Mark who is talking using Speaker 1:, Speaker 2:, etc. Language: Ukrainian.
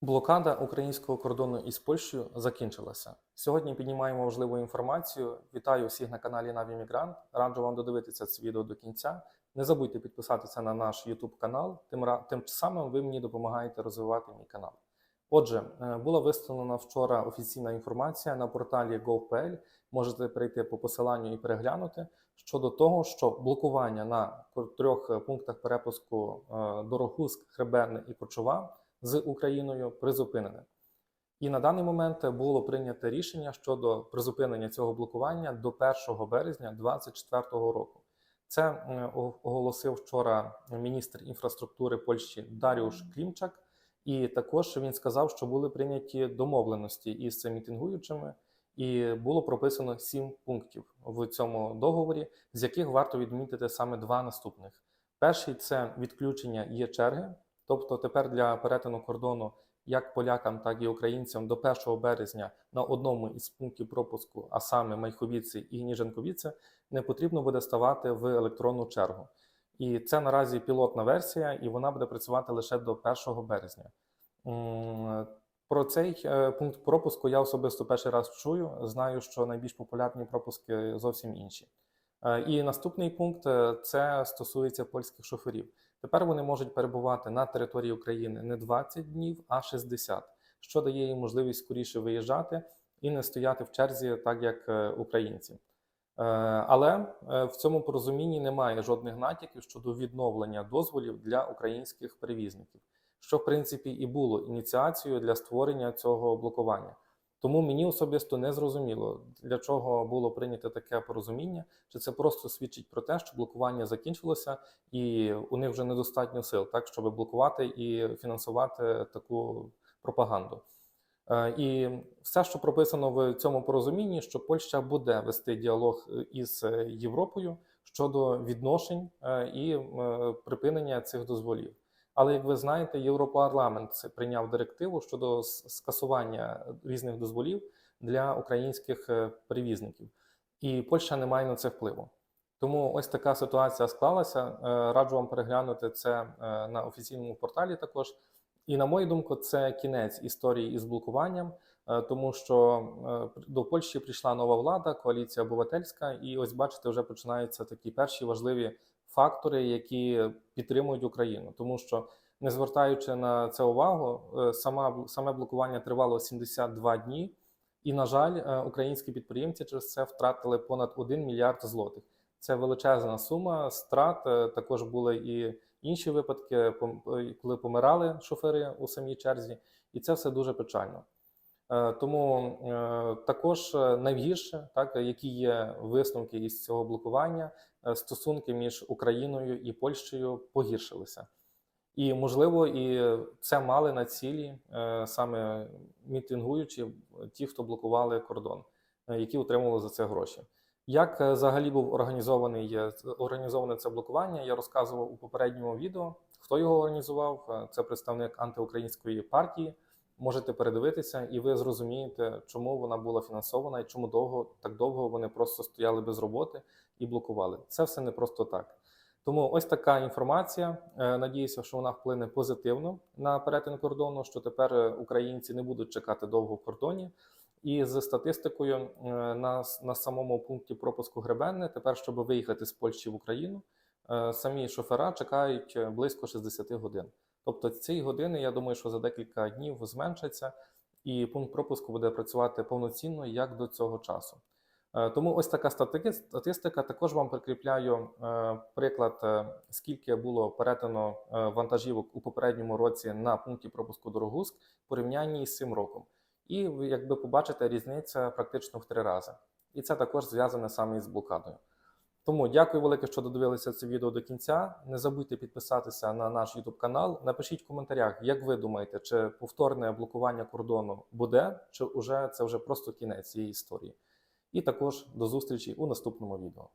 Speaker 1: Блокада українського кордону із Польщею закінчилася. Сьогодні піднімаємо важливу інформацію. Вітаю всіх на каналі Наві Мігрант. Раджу вам додивитися це відео до кінця. Не забудьте підписатися на наш YouTube канал. Тим, тим самим ви мені допомагаєте розвивати мій канал. Отже, е, була виставлена вчора офіційна інформація на порталі gov.pl. Можете перейти по посиланню і переглянути щодо того, що блокування на трьох пунктах перепуску е, Дорогуськ, Хребенне і Кочова з Україною призупинене. І на даний момент було прийнято рішення щодо призупинення цього блокування до 1 березня 2024 року. Це оголосив вчора міністр інфраструктури Польщі Даріуш Клімчак. І також він сказав, що були прийняті домовленості із мітингуючими, і було прописано сім пунктів в цьому договорі, з яких варто відмітити саме два наступних. Перший це відключення є черги, тобто тепер для перетину кордону як полякам, так і українцям до 1 березня на одному із пунктів пропуску, а саме Майховіці і Гніженковіці, не потрібно буде ставати в електронну чергу. І це наразі пілотна версія, і вона буде працювати лише до 1 березня. Про цей е, пункт пропуску я особисто перший раз чую. Знаю, що найбільш популярні пропуски зовсім інші. Е, І наступний пункт е, це стосується польських шоферів. Тепер вони можуть перебувати на території України не 20 днів, а 60, що дає їм можливість скоріше виїжджати і не стояти в черзі, так як е, українці. Е, Але е, в цьому порозумінні немає жодних натяків щодо відновлення дозволів для українських перевізників, що в принципі і було ініціацією для створення цього блокування. Тому мені особисто не зрозуміло, для чого було прийнято таке порозуміння, чи це просто свідчить про те, що блокування закінчилося, і у них вже недостатньо сил, так щоб блокувати і фінансувати таку пропаганду. Е, І все, що прописано в цьому порозумінні, що Польща буде вести діалог е, із Європою щодо відношень е, і припинення цих дозволів. Але як ви знаєте, Європарламент прийняв директиву щодо скасування різних дозволів для українських е, перевізників, і Польща не має на це впливу. Тому ось така ситуація склалася. Е, Раджу вам переглянути це е, на офіційному порталі також. І на мою думку, це кінець історії із блокуванням, тому що до Польщі прийшла нова влада, коаліція обивательська, і ось бачите, вже починаються такі перші важливі фактори, які підтримують Україну, тому що не звертаючи на це увагу, е, сама саме блокування тривало 72 дні, і на жаль, е, українські підприємці через це втратили понад 1 мільярд злотих. Це величезна сума страт. Е, Також були і інші випадки, коли помирали шофери у самій черзі, і це все дуже печально. Тому також найгірше, так які є висновки із цього блокування, стосунки між Україною і Польщею погіршилися. І можливо, і це мали на цілі е, саме мітингуючі, ті, хто блокували кордон, е, які отримували за це гроші. Як е, взагалі був організований е, організоване це блокування? Я розказував у попередньому відео. Хто його організував? Е, Це представник антиукраїнської партії. Можете передивитися, і ви зрозумієте, чому вона була фінансована і чому довго так довго вони просто стояли без роботи і блокували. Це все не просто так. Тому ось така інформація. Е, Надіюся, що вона вплине позитивно на перетин кордону, що тепер е, українці не будуть чекати довго в кордоні. І з статистикою е, на, на самому пункті пропуску Гребенне, тепер, щоб виїхати з Польщі в Україну, самі шофера чекають близько 60 годин. Тобто ці години, я думаю, що за декілька днів зменшаться, і пункт пропуску буде працювати повноцінно як до цього часу. Е, Тому ось така статистика. Також вам прикріпляю е, приклад, е, скільки було перетано е, вантажівок у попередньому році на пункті пропуску Дорогуськ в порівнянні з цим роком. І якби побачите, різниця практично в три рази. І це також зв'язане саме із блокадою. Тому дякую велике, що додивилися це відео до кінця. Не забудьте підписатися на наш YouTube канал. Напишіть в коментарях, як ви думаєте, чи повторне блокування кордону буде, чи вже це вже просто кінець цієї історії. І також до зустрічі у наступному відео.